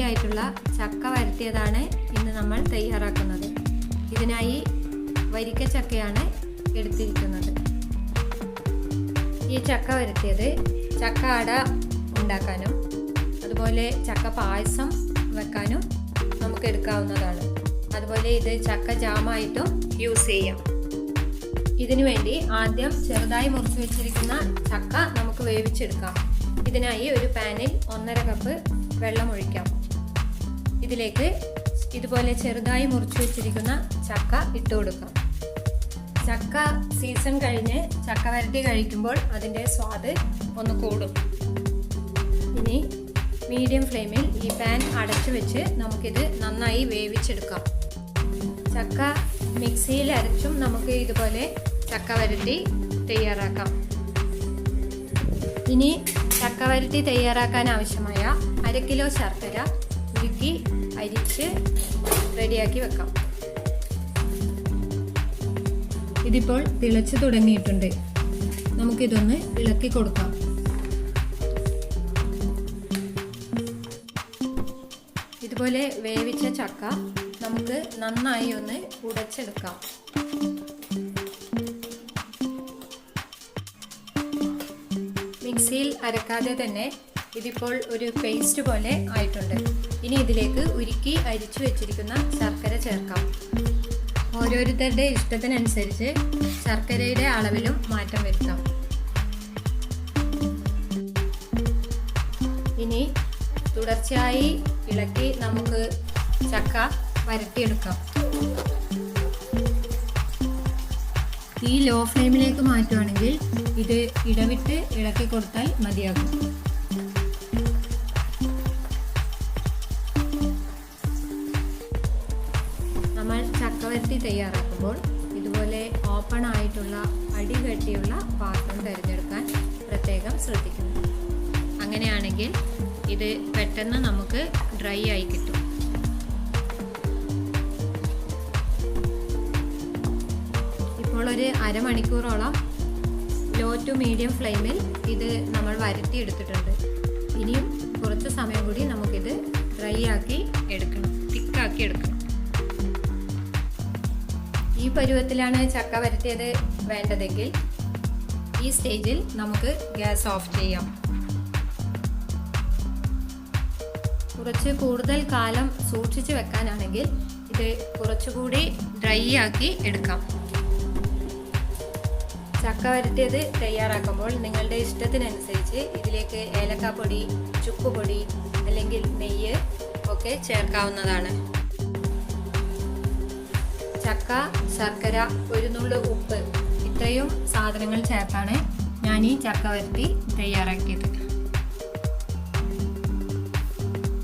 ആയിട്ടുള്ള ചക്ക വരട്ടിയതാണ് ഇന്ന് നമ്മൾ തയ്യാറാക്കുന്നത്. ഇതിനായി വരിക്ക ചക്കയാണ് എടുത്തിരിക്കുന്നത്. ഈ ചക്ക വരട്ടിയത് ചക്ക അട ഉണ്ടാക്കാനും അതുപോലെ ചക്ക പായസം വെക്കാനും നമുക്ക് എടുക്കാവുന്നതാണ്. അതുപോലെ ഇത് ചക്ക ജാമായിട്ടും യൂസ് ചെയ്യാം. ഇതിനു വേണ്ടി ആദ്യം ചെറുതായി മുറിച്ച് വെച്ചിരിക്കുന്ന ചക്ക നമുക്ക് വേവിച്ചെടുക്കാം. ഇതിനായി ഒരു പാനിൽ ഒന്നര കപ്പ് വെള്ളം ഒഴിക്കാം. ഇതിലേക്ക് ഇതുപോലെ ചെറുതായി മുറിച്ചു വെച്ചിരിക്കുന്ന ചക്ക ഇട്ട് കൊടുക്കാം. ചക്ക സീസൺ കഴിഞ്ഞ് ചക്ക വരട്ടി കഴിക്കുമ്പോൾ അതിന്റെ സ്വാദ് ഒന്ന് കൂടും. ഇനി മീഡിയം ഫ്ലെയിമിൽ ഈ പാൻ അടച്ചു വെച്ച് നമുക്കിത് നന്നായി വേവിച്ചെടുക്കാം. ചക്ക മിക്സിയിൽ അരച്ചും നമുക്ക് ഇതുപോലെ ചക്ക വരട്ടി തയ്യാറാക്കാം. ഇനി ചക്ക വരട്ടി തയ്യാറാക്കാൻ ആവശ്യമായ അര കിലോ ശർക്കര ഉരുക്കി അരിച്ച് റെഡിയാക്കി വെക്കാം. ഇതിപ്പോൾ തിളച്ച് തുടങ്ങിയിട്ടുണ്ട്. നമുക്കിതൊന്ന് ഇളക്കി കൊടുക്കാം. ഇതുപോലെ വേവിച്ച ചക്ക നമുക്ക് നന്നായി ഒന്ന് ഉടച്ചെടുക്കാം. മിക്സിയിൽ അരക്കാതെ തന്നെ ഇതിപ്പോൾ ഒരു പേസ്റ്റ് പോലെ ആയിട്ടുണ്ട്. ഇനി ഇതിലേക്ക് ഉരുക്കി അരിച്ചു വെച്ചിരിക്കുന്ന ശർക്കര ചേർക്കാം. ഓരോരുത്തരുടെ ഇഷ്ടത്തിനനുസരിച്ച് ശർക്കരയുടെ അളവിലും മാറ്റം വരുത്താം. ഇനി തുടർച്ചയായി ഇളക്കി നമുക്ക് ചക്ക വരട്ടിയെടുക്കാം. ഈ ലോ ഫ്ലെയിമിലേക്ക് മാറ്റുവാണെങ്കിൽ ഇത് ഇടവിട്ട് ഇളക്കി കൊടുത്താൽ മതിയാകും. ചക്ക തയ്യാറാക്കുമ്പോൾ ഇതുപോലെ ഓപ്പൺ ആയിട്ടുള്ള അടി കെട്ടിയുള്ള പാത്രം തിരഞ്ഞെടുക്കാൻ പ്രത്യേകം ശ്രദ്ധിക്കുന്നു. അങ്ങനെയാണെങ്കിൽ ഇത് പെട്ടെന്ന് നമുക്ക് ഡ്രൈ ആയി കിട്ടും. ഇപ്പോൾ ഒരു അരമണിക്കൂറോളം ലോ ടു മീഡിയം ഫ്ലെയിമിൽ ഇത് നമ്മൾ വരട്ടി എടുത്തിട്ടുണ്ട്. ഇനിയും കുറച്ച് സമയം കൂടി നമുക്കിത് ഡ്രൈ ആക്കി എടുക്കണം തിക്കാക്കി എടുക്കണം. ഈ പരുവത്തിലാണ് ചക്ക വരട്ടിയത് വേണ്ടതെങ്കിൽ ഈ സ്റ്റേജിൽ നമുക്ക് ഗ്യാസ് ഓഫ് ചെയ്യാം. കുറച്ച് കൂടുതൽ കാലം സൂക്ഷിച്ച് വെക്കാനാണെങ്കിൽ ഇത് കുറച്ചുകൂടി ഡ്രൈ ആക്കി എടുക്കാം. ചക്ക വരട്ടിയത് തയ്യാറാക്കുമ്പോൾ നിങ്ങളുടെ ഇഷ്ടത്തിനനുസരിച്ച് ഇതിലേക്ക് ഏലക്കാപ്പൊടി ചുക്കുപൊടി അല്ലെങ്കിൽ നെയ്യ് ഒക്കെ ചേർക്കാവുന്നതാണ്. ചക്ക ശർക്കര ഒരു നുള്ളു ഉപ്പ്. ഇത്രയും സാധനങ്ങൾ ചേർത്താണ് ഞാൻ ഈ ചക്ക വരട്ടി തയ്യാറാക്കിയത്.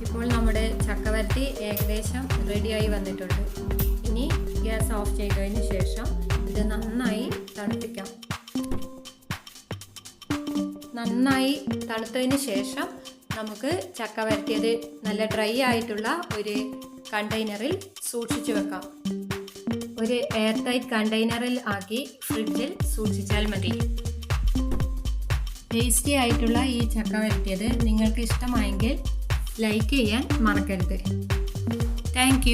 ഇപ്പോൾ നമ്മുടെ ചക്ക വരട്ടി ഏകദേശം റെഡിയായി വന്നിട്ടുണ്ട്. ഇനി ഗ്യാസ് ഓഫ് ചെയ്തതിന് ശേഷം ഇത് നന്നായി തണുപ്പിക്കാം. നന്നായി തണുത്തതിന് ശേഷം നമുക്ക് ചക്ക വരട്ടിയത് നല്ല ഡ്രൈ ആയിട്ടുള്ള ഒരു കണ്ടെയ്നറിൽ സൂക്ഷിച്ചു വെക്കാം. ഒരു എയർ ടൈറ്റ് കണ്ടെയ്നറിൽ ആക്കി ഫ്രിഡ്ജിൽ സൂക്ഷിച്ചാൽ മതി. ടേസ്റ്റി ആയിട്ടുള്ള ഈ ചക്ക വരട്ടിയത് നിങ്ങൾക്ക് ഇഷ്ടമായെങ്കിൽ ലൈക്ക് ചെയ്യാൻ മറക്കരുത്. താങ്ക്